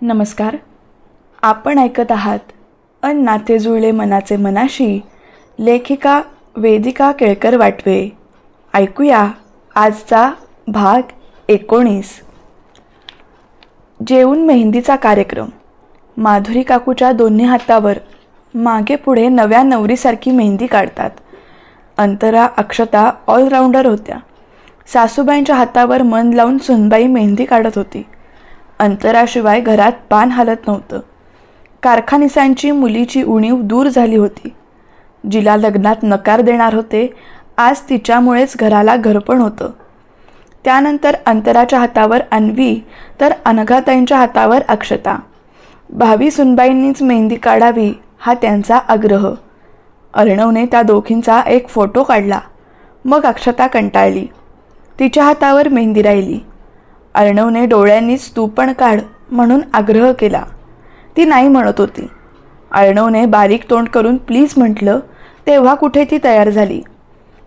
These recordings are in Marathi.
नमस्कार. आपण ऐकत आहात अन नाते जुळले मनाचे मनाशी लेखिका वेदिका केळकर वाटवे. ऐकूया आजचा भाग एकोणीस. जेवून मेहंदीचा कार्यक्रम. माधुरी काकूच्या दोन्ही हातावर मागे पुढे नव्या नवरीसारखी मेहंदी काढतात. अंतरा अक्षता ऑलराऊंडर होत्या. सासूबाईंच्या हातावर मन लावून सुनबाई मेहंदी काढत होती. अंतराशिवाय घरात पान हालत नव्हतं. कारखानिसांची मुलीची उणीव दूर झाली होती. जिला लग्नात नकार देणार होते आज तिच्यामुळेच घराला घरपण होतं. त्यानंतर अंतराच्या हातावर अन्वी तर अनघाताईंच्या हातावर अक्षता. भावी सुनबाईंनीच मेहंदी काढावी हा त्यांचा आग्रह. अर्णवने त्या दोघींचा एक फोटो काढला. मग अक्षता कंटाळली. तिच्या हातावर मेहंदी राहिली. अर्णवने डोळ्यांनीच तू पण काढ म्हणून आग्रह केला. ती नाही म्हणत होती. अर्णवने बारीक तोंड करून प्लीज म्हटलं तेव्हा कुठे ती तयार झाली?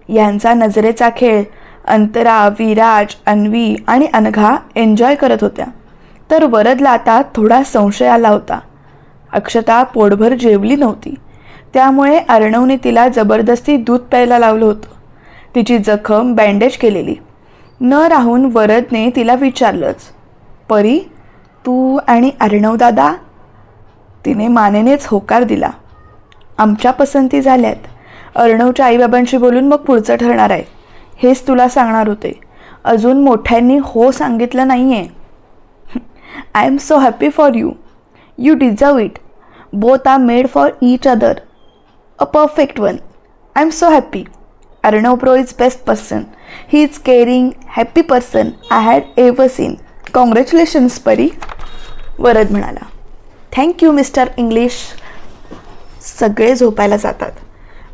यांचा नजरेचा खेळ अंतरा विराज अन्वी आणि अनघा एन्जॉय करत होत्या. तर वरदला आता थोडा संशय आला होता. अक्षता पोटभर जेवली नव्हती. त्यामुळे अर्णवने तिला जबरदस्ती दूध प्यायला लावलं होतं. तिची जखम बँडेज केलेली. न राहून वरदने तिला विचारलंच परी तू आणि अर्णव दादा? तिने मानेनेच होकार दिला. आमच्या पसंती झाल्यात. अर्णवच्या आईबाबांशी बोलून मग पुढचं ठरणार आहे. हेच तुला सांगणार होते. अजून मोठ्यांनी हो सांगितलं नाही आहे I am so happy for you you deserve it both are made for each other a perfect one I am so happy Arnav pro is best person he is caring happy person I had ever seen congratulations Pari Varad म्हणाला. थँक्यू मिस्टर इंग्लिश सगळे झोपायला जातात.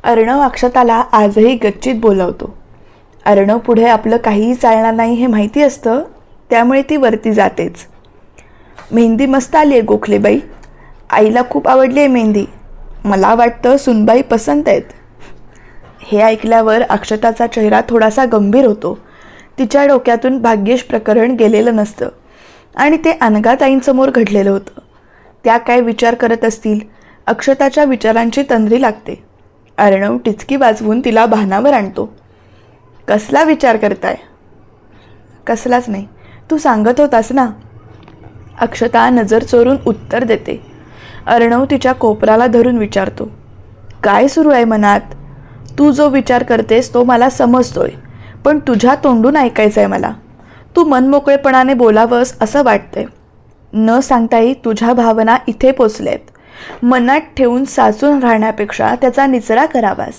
अर्णव अक्षताला आजही गच्चीत बोलावतो. अर्णव पुढे आपलं काहीही चालणार नाही हे माहिती असतं त्यामुळे ती वरती जातेच. मेहंदी मस्त आली आहे गोखलेबाई. आईला खूप आवडली आहे मेहंदी. मला वाटतं सुनबाई पसंत आहेत. हे ऐकल्यावर अक्षताचा चेहरा थोडासा गंभीर होतो. तिच्या डोक्यातून भाग्येश प्रकरण गेलेलं नसतं आणि ते अनघाताईंसमोर घडलेलं होतं. त्या काय विचार करत असतील? अक्षताच्या विचारांची तंद्री लागते. अर्णव टिचकी वाजवून तिला भानावर आणतो. कसला विचार करताय? कसलाच नाही. तू सांगत होतास ना? अक्षता नजर चोरून उत्तर देते. अर्णव तिच्या कोपराला धरून विचारतो. काय सुरू आहे मनात? तू जो विचार करतेस तो मला समजतोय पण तुझ्या तोंडून ऐकायचं आहे मला. तू मनमोकळेपणाने बोलावंस असं वाटतंय. न सांगताही तुझ्या भावना इथे पोचल्यात. मनात ठेवून साचून राहण्यापेक्षा त्याचा निचरा करावास.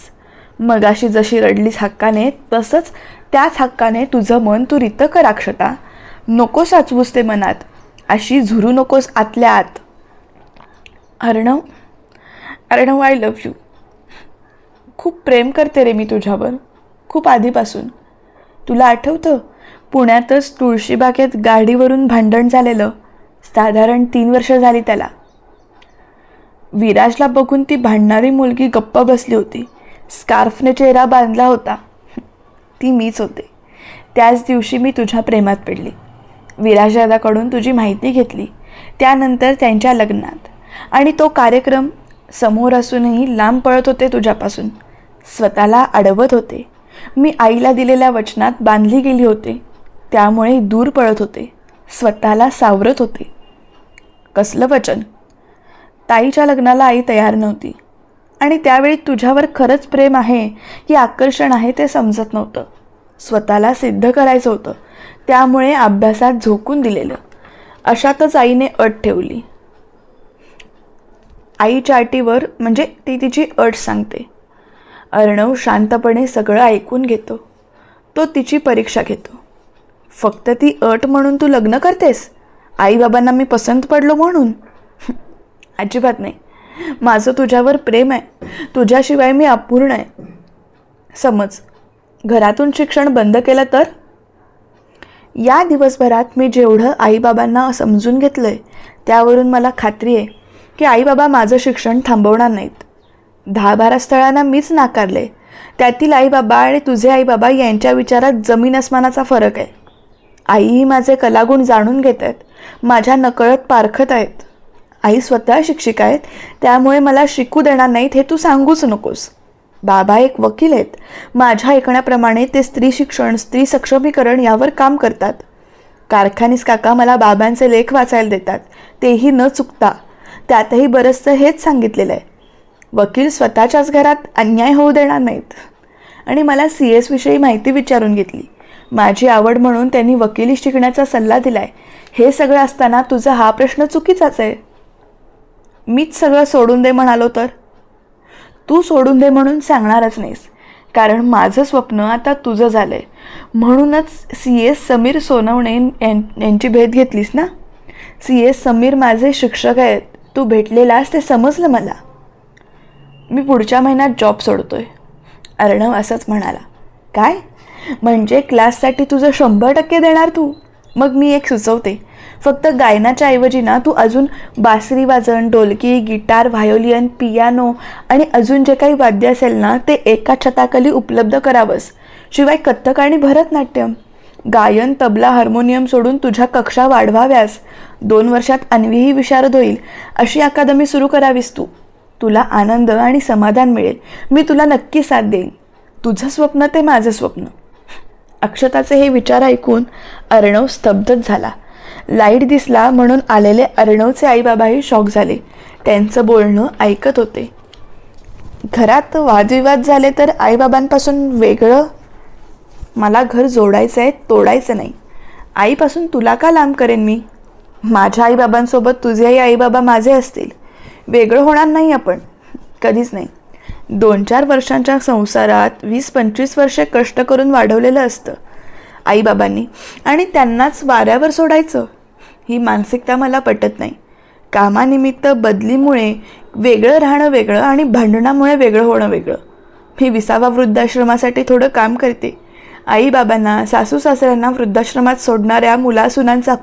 मगाशी जशी रडलीस हक्काने तसंच त्याच हक्काने तुझं मन तू रित कर अक्षता नको साचवूस ते मनात. अशी झुरू नकोस आतल्या आत. Arnav Arnav I love you खूप प्रेम करते रे मी तुझ्यावर. खूप आधीपासून. तुला आठवतं? पुण्यातच तुळशीबागेत गाडीवरून भांडण झालेलं. साधारण तीन वर्ष झाली त्याला. विराजला बघून ती भांडणारी मुलगी गप्प बसली होती. स्कार्फने चेहरा बांधला होता. ती मीच होते. त्याच दिवशी मी तुझ्या प्रेमात पडली. विराज दादाकडून तुझी माहिती घेतली. त्यानंतर त्यांच्या लग्नात. आणि तो कार्यक्रम समोर असूनही लांब पळत होते तुझ्यापासून. स्वतःला अडवत होते. मी आईला दिलेल्या वचनात बांधली गेली होते. त्यामुळे दूर पळत होते. स्वतःला सावरत होते. कसलं वचन? ताईच्या लग्नाला आई तयार नव्हती. आणि त्यावेळी तुझ्यावर खरंच प्रेम आहे की आकर्षण आहे ते समजत नव्हतं. स्वतःला सिद्ध करायचं होतं. त्यामुळे अभ्यासात झोकून दिलेलं. अशातच आईने अट ठेवली. आईच्या अटीवर म्हणजे ती तिची अट सांगते. अर्णव शांतपणे सगळं ऐकून घेतो. तो तिची परीक्षा घेतो. फक्त ती अट म्हणून तू लग्न करतेस? आईबाबांना मी पसंत पडलो म्हणून? अजिबात नाही. माझं तुझ्यावर प्रेम आहे. तुझ्याशिवाय मी अपूर्ण आहे. समज घरातून शिक्षण बंद केलं तर? या दिवसभरात मी जेवढं आईबाबांना समजून घेतलं आहे त्यावरून मला खात्री आहे की आईबाबा माझं शिक्षण थांबवणार नाहीत. दहा बारा स्थळांना मीच नाकारले. त्यातील आईबाबा आणि तुझे आईबाबा यांच्या विचारात जमीन अस्मानाचा फरक आहे. आईही माझे कलागुण जाणून घेत आहेत माझ्या नकळत पारखत आहेत. आई स्वतः शिक्षिका आहेत. त्यामुळे मला शिकू देणार नाहीत हे तू सांगूच नकोस. बाबा एक वकील आहेत. माझ्या ऐकण्याप्रमाणे ते स्त्री शिक्षण स्त्री सक्षमीकरण यावर काम करतात. कारखानीस काका मला बाबांचे लेख वाचायला देतात. तेही न चुकता. त्यातही बरंचसं हेच सांगितलेलं आहे. वकील स्वतःच्याच घरात अन्याय होऊ देणार नाहीत. आणि मला सी एसविषयी माहिती विचारून घेतली. माझी आवड म्हणून त्यांनी वकिली शिकण्याचा सल्ला दिलाय. हे सगळं असताना तुझा हा प्रश्न चुकीचाच आहे. मीच सगळं सोडून दे म्हणालो तर? तू सोडून दे म्हणून सांगणारच नाहीस. कारण माझं स्वप्न आता तुझं झालं आहे म्हणूनच सी एस समीर सोनवणे यां- यांची भेट घेतलीस ना? सी एस समीर माझे शिक्षक आहेत. तू भेटलेलास ते समजलं मला. मी पुढच्या महिन्यात जॉब सोडतोय. अर्णव असंच म्हणाला. काय? म्हणजे क्लाससाठी तुझं शंभर टक्के देणार तू? मग मी एक सुचवते. फक्त गायनाच्या ऐवजी ना तू अजून बासरी वाजन ढोलकी गिटार व्हायोलियन पियानो आणि अजून जे काही वाद्य असेल ना ते एका छताखाली उपलब्ध करावंस. शिवाय कथ्थक आणि भरतनाट्यम. गायन तबला हार्मोनियम सोडून तुझ्या कक्षा वाढवाव्यास. दोन वर्षात अन्वीही विशारद होईल. अशी अकादमी सुरू करावीस तू. तुला आनंद आणि समाधान मिळेल. मी तुला नक्की साथ देईन. तुझं स्वप्न ते माझं स्वप्न. अक्षताचे हे विचार ऐकून अर्णव स्तब्धच झाला. लाइट दिसला म्हणून आलेले अर्णवचे आईबाबाही शॉक झाले. त्यांचं बोलणं ऐकत होते. घरात वादविवाद झाले तर आईबाबांपासून वेगळं? मला घर जोडायचं आहे तोडायचं नाही. आईपासून तुला का लांब करेन मी? माझ्या आईबाबांसोबत तुझेही आईबाबा माझे असतील. वेगळं होणार नाही आपण. कधीच नाही. दोन चार वर्षांच्या संसारात वीस पंचवीस वर्षे कष्ट करून वाढवलेलं असतं. आईबाबांनी. आणि त्यांनाच वाऱ्यावर सोडायचं. ही मानसिकता मला पटत नाही. कामानिमित्त बदलीमुळे वेगळं राहणं वेगळं आणि भांडणामुळे वेगळं होणं वेगळं. मी विसावा वृद्धाश्रमासाठी थोडं काम करते. आईबाबांना सासू सासऱ्यांना वृद्धाश्रमात सोडणाऱ्या मुलासुनांचा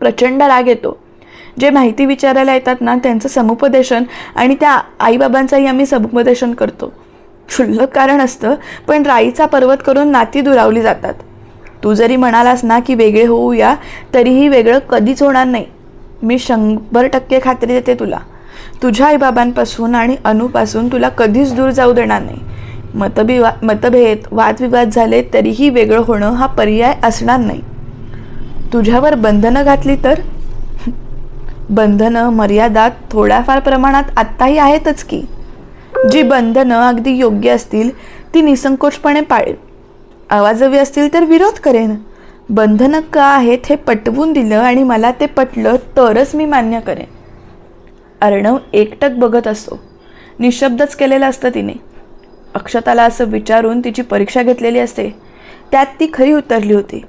प्रचंड राग येतो. जे माहिती विचारायला येतात ना त्यांचं समुपदेशन आणि त्या आईबाबांचाही आम्ही समुपदेशन करतो. क्षुल्लक कारण असतं पण राईचा पर्वत करून नाती दुरावली जातात. तू जरी म्हणालास ना की वेगळे होऊया तरीही वेगळं कधीच होणार नाही. मी शंभर टक्के खात्री देते तुला. तुझ्या आईबाबांपासून आणि अनुपासून तुला कधीच दूर जाऊ देणार नाही. मतबिवा मतभेद वादविवाद झाले तरीही वेगळं होणं हा पर्याय असणार नाही. तुझ्यावर बंधनं घातली तर? बंधनं मर्यादा थोड्याफार प्रमाणात आत्ताही आहेतच की. जी बंधनं अगदी योग्य असतील ती निसंकोचपणे पाळेल आवाजवी असतील तर विरोध करेन. बंधनं का आहेत हे पटवून दिलं आणि मला ते पटलं तरच मी मान्य करेन. अर्णव एकटक बघत असतो. निशब्दच केलेलं असतं तिने. अक्षताला असं विचारून तिची परीक्षा घेतलेली असते. त्यात ती खरी उतरली होती.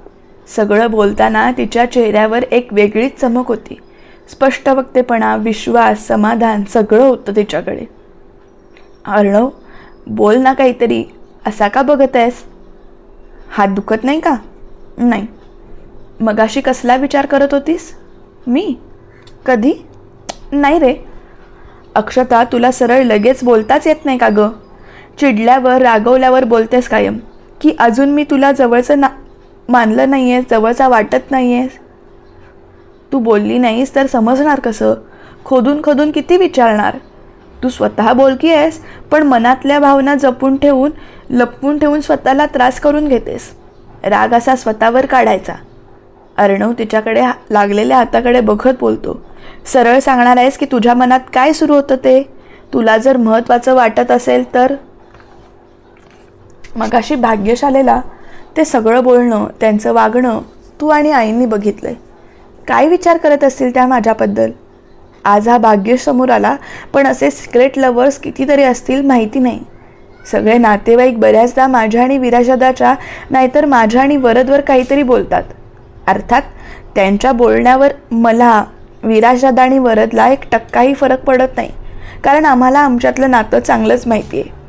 सगळं बोलताना तिच्या चेहऱ्यावर एक वेगळीच चमक होती. स्पष्ट वक्तेपणा विश्वास समाधान सगळं होतं तिच्याकडे. अर्णव बोल ना काहीतरी. असा का बघत आहेस हात दुखत नाही का? नाही. मगाशी कसला विचार करत होतीस? मी? कधी? नाही रे. अक्षता तुला सरळ लगेच बोलताच येत नाही का गं? चिडल्यावर रागवल्यावर बोलतेस कायम. की अजून मी तुला जवळचं ना मानलं नाही आहे जवळचा वाटत नाही आहेस तू बोलली नाहीस तर समजणार कसं? खोदून खोदून किती विचारणार? तू स्वतः बोलकी आहेस पण मनातल्या भावना जपून ठेवून लपवून ठेवून स्वतःला त्रास करून घेतेस. राग असा स्वतःवर काढायचा. अर्णव तिच्याकडे लागलेल्या हाताकडे बघत बोलतो. सरळ सांगणार आहेस की तुझ्या मनात काय सुरू होतं ते? तुला जर महत्त्वाचं वाटत असेल तर? मगाशी भाग्यशालेला ते सगळं बोलणं त्यांचं वागणं तू आणि आईंनी बघितलंय. काय विचार करत असतील त्या माझ्याबद्दल? आज हा भाग्य समोर आला पण असे सिक्रेट लवर्स कितीतरी असतील माहिती नाही. सगळे नातेवाईक बऱ्याचदा माझ्या आणि विराजादाच्या नाहीतर माझ्या आणि वरदवर काहीतरी बोलतात. अर्थात त्यांच्या बोलण्यावर मला विराजदादा आणि वरदला एक टक्काही फरक पडत नाही कारण आम्हाला आमच्यातलं नातं चांगलंच माहिती आहे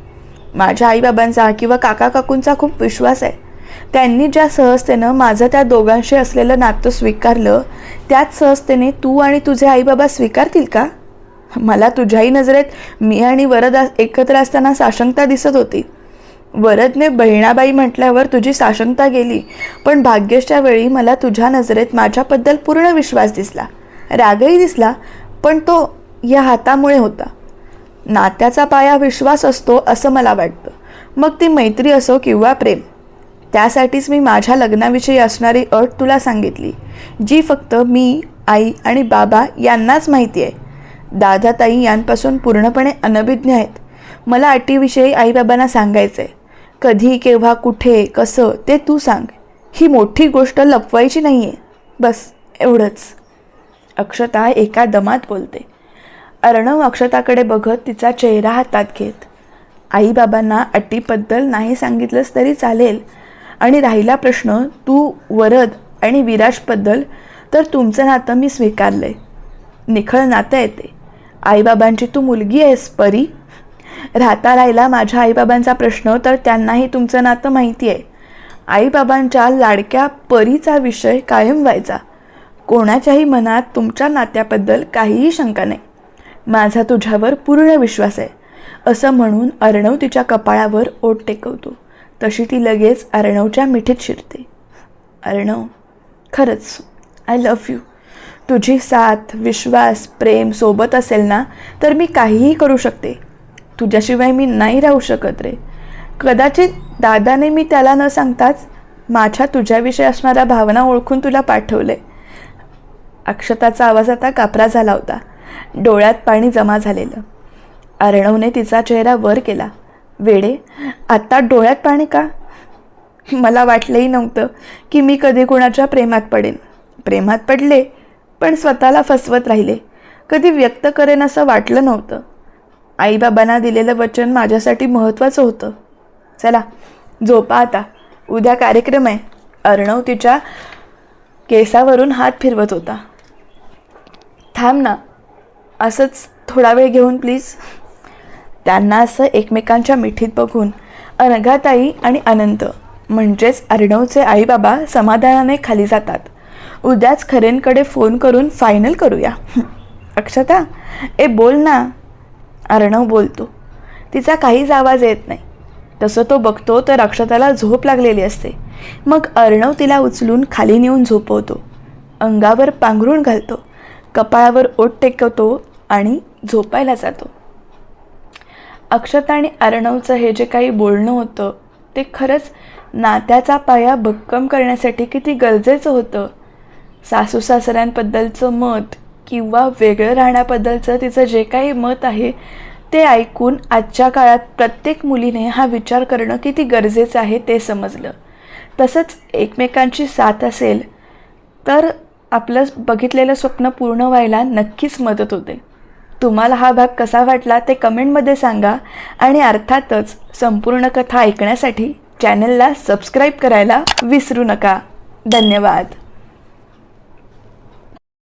माझ्या आईबाबांचा किंवा काका काकूंचा खूप विश्वास आहे. त्यांनी ज्या सहजतेनं माझं त्या दोघांशी असलेलं नातं स्वीकारलं त्याच सहजतेने तू आणि तुझे आईबाबा स्वीकारतील का? मला तुझ्याही नजरेत मी आणि वरद एकत्र असताना साशंकता दिसत होती. वरदने बहिणाबाई म्हटल्यावर तुझी साशंकता गेली पण भाग्यच्या वेळी मला तुझ्या नजरेत माझ्याबद्दल पूर्ण विश्वास दिसला. रागही दिसला पण तो या हातामुळे होता. नात्याचा पाया विश्वास असतो असं मला वाटतं. मग ती मैत्री असो किंवा प्रेम त्यासाठीच मी माझ्या लग्नाविषयी असणारी अट तुला सांगितली जी फक्त मी आई आणि बाबा यांनाच माहिती आहे. दादा ताई यांपासून पूर्णपणे अनभिज्ञ आहेत. मला अटीविषयी आईबाबांना सांगायचं आहे कधी केव्हा कुठे कसं ते तू सांग. ही मोठी गोष्ट लपवायची नाही आहे बस एवढंच. अक्षता एका दमात बोलते. अर्णव अक्षताकडे बघत तिचा चेहरा हातात घेत. आईबाबांना अटीबद्दल नाही सांगितलंस तरी चालेल आणि राहिला प्रश्न तू वरद आणि विराजबद्दल तर तुमचं नातं मी स्वीकारलं आहे निखळ नातं येते आईबाबांची तू मुलगी आहेस परी. राहता राहिला माझ्या आईबाबांचा प्रश्न तर त्यांनाही तुमचं नातं माहिती आहे. आईबाबांच्या लाडक्या परीचा विषय कायम व्हायचा. कोणाच्याही मनात तुमच्या नात्याबद्दल काहीही शंका नाही. माझा तुझ्यावर पूर्ण विश्वास आहे. असं म्हणून अर्णव तिच्या कपाळावर ओट टेकवतो. तशी ती लगेच अर्णवच्या मिठीत शिरते. अर्णव खरंच आय लव्ह यू तुझी साथ विश्वास प्रेम सोबत असेल ना तर मी काहीही करू शकते. तुझ्याशिवाय मी नाही राहू शकत रे. कदाचित दादाने मी त्याला न सांगताच माझ्या तुझ्याविषयी असणाऱ्या भावना ओळखून तुला पाठवले. अक्षताचा आवाज आता कापरा झाला होता. डोळ्यात पाणी जमा झालेलं. अर्णवने तिचा चेहरा वर केला. वेडे आत्ता डोळ्यात पाणी का? मला वाटलंही नव्हतं की मी कधी कोणाच्या प्रेमात पडेन. प्रेमात पडले पण स्वतःला फसवत राहिले. कधी व्यक्त करेन असं वाटलं नव्हतं. आईबाबांना दिलेलं वचन माझ्यासाठी महत्त्वाचं होतं. चला झोपा आता. उद्या कार्यक्रम आहे. अर्णव तिच्या केसावरून हात फिरवत होता. थांब ना. असंच थोडा वेळ घेऊन प्लीज. त्यांना असं एकमेकांच्या मिठीत बघून अनघाताई आणि अनंत म्हणजेच अर्णवचे आईबाबा समाधानाने खाली जातात. उद्याच खरेंकडे फोन करून फायनल करूया. अक्षता ए बोल ना. अर्णव बोलतो. तिचा काहीच आवाज येत नाही. तसं तो बघतो तर अक्षताला झोप लागलेली असते. मग अर्णव तिला उचलून खाली नेऊन झोपवतो. अंगावर पांघरून घालतो. कपाळावर ओट टेकवतो आणि झोपायला जातो. अक्षता आणि अर्णवचं हे जे काही बोलणं होतं ते खरंच नात्याचा पाया भक्कम करण्यासाठी किती गरजेचं होतं? सासू सासऱ्यांबद्दलचं मत किंवा वेगळं राहण्याबद्दलचं तिचं जे काही मत आहे ते ऐकून आजच्या काळात प्रत्येक मुलीने हा विचार करणं किती गरजेचं आहे ते समजलं. तसंच एकमेकांची साथ असेल तर आपलं बघितलेलं स्वप्न पूर्ण व्हायला नक्कीच मदत होते. तुम्हाला हा भाग कसा वाटला ते कमेंटमध्ये सांगा आणि अर्थातच संपूर्ण कथा ऐकण्यासाठी चॅनलला सबस्क्राईब करायला विसरू नका. धन्यवाद.